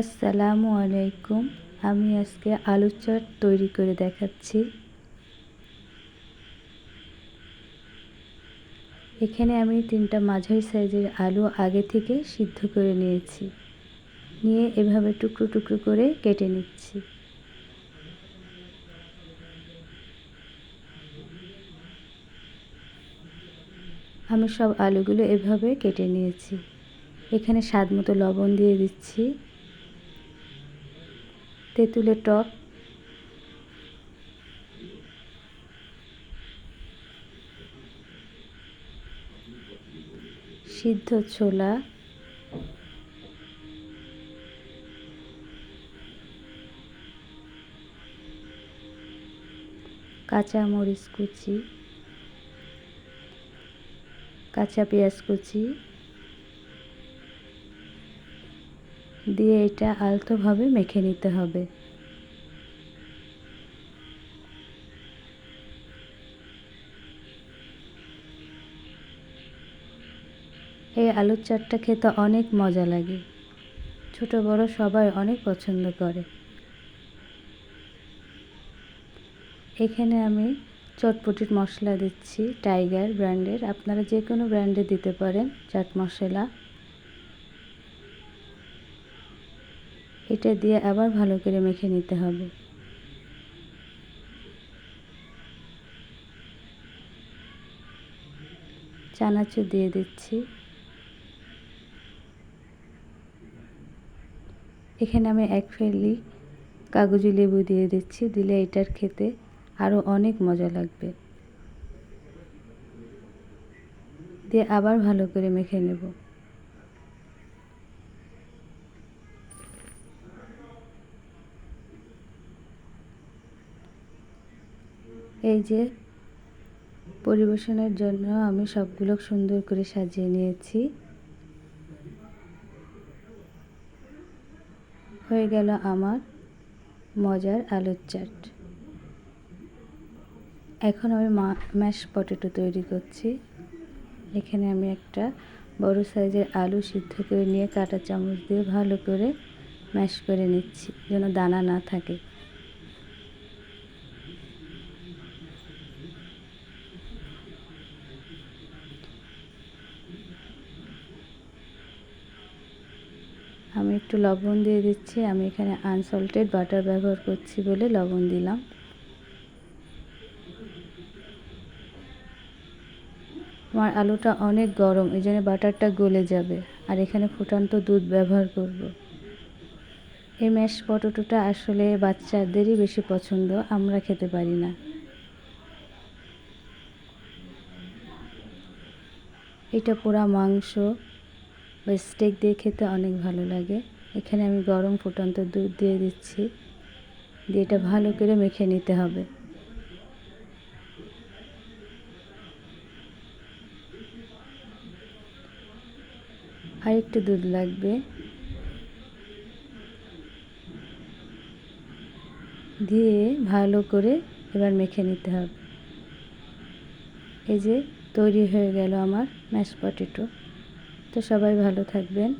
আসসালামু আলাইকুম। আমি আজকে আলুর চট তৈরি করে দেখাচ্ছি। এখানে আমি তিনটা মাঝারি সাইজের আলু আগে থেকে সিদ্ধ করে নিয়েছি। নিয়ে এভাবে টুকরো টুকরো করে কেটে নিচ্ছি। আমি সব আলুগুলো এভাবে কেটে নিয়েছি। এখানে স্বাদ মতো লবণ দিয়ে দিচ্ছি। তেঁতুলের টক। সিদ্ধ ছোলা। কাঁচা মরিচ কুচি। কাঁচা পেঁয়াজ কুচি। দিয়ে এটা আলতোভাবে মেখে নিতে হবে। এই আলুর চাটটা খেতে অনেক মজা লাগে। ছোট বড় সবাই অনেক পছন্দ করে। এখানে আমি চটপটির মশলা দিচ্ছি টাইগার ব্র্যান্ডের। আপনারা যে কোনো ব্র্যান্ডে দিতে পারেন চাট মশলা। এটা দিয়ে আবার ভালো করে মেখে নিতে হবে। চানাচুর দিয়ে দিচ্ছি। এখানে আমি এক ফেলি কাগজি লেবু দিয়ে দিচ্ছি, দিলে এটার খেতে আরও অনেক মজা লাগবে। দিয়ে আবার ভালো করে মেখে নেব। এই যে পরিবেশনের জন্য আমি সবগুলো সুন্দর করে সাজিয়ে নিয়েছি। হয়ে গেল আমার মজার আলুর চাট। এখন আমি ম্যাশ পটেটো তৈরি করছি। এখানে আমি একটা বড় সাইজের আলু সিদ্ধ করে নিয়ে কাটা চামচ দিয়ে ভালো করে ম্যাশ করে নিচ্ছি, যেন দানা না থাকে। আমি একটু লবণ দিয়ে দিচ্ছি। আমি এখানে আনসল্টেড বাটার ব্যবহার করছি বলে লবণ দিলাম। আমার আলুটা অনেক গরম, এই জন্য বাটারটা গলে যাবে। আর এখানে ফুটান্ত দুধ ব্যবহার করব। এই ম্যাশ পটেটোটা আসলে বাচ্চাদেরই বেশি পছন্দ, আমরা খেতে পারি না। এটা পোড়া মাংস। বা স্টেক দিয়ে খেতে অনেক ভালো লাগে। এখানে আমি গরম ফুটন্ত দুধ দিয়ে দিচ্ছি। দিয়ে এটা ভালো করে মেখে নিতে হবে। আর একটু দুধ লাগবে। দিয়ে ভালো করে এবার মেখে নিতে হবে। এই যে তৈরি হয়ে গেল আমার ম্যাশ পটেটো তো সবাই ভালো থাকবেন।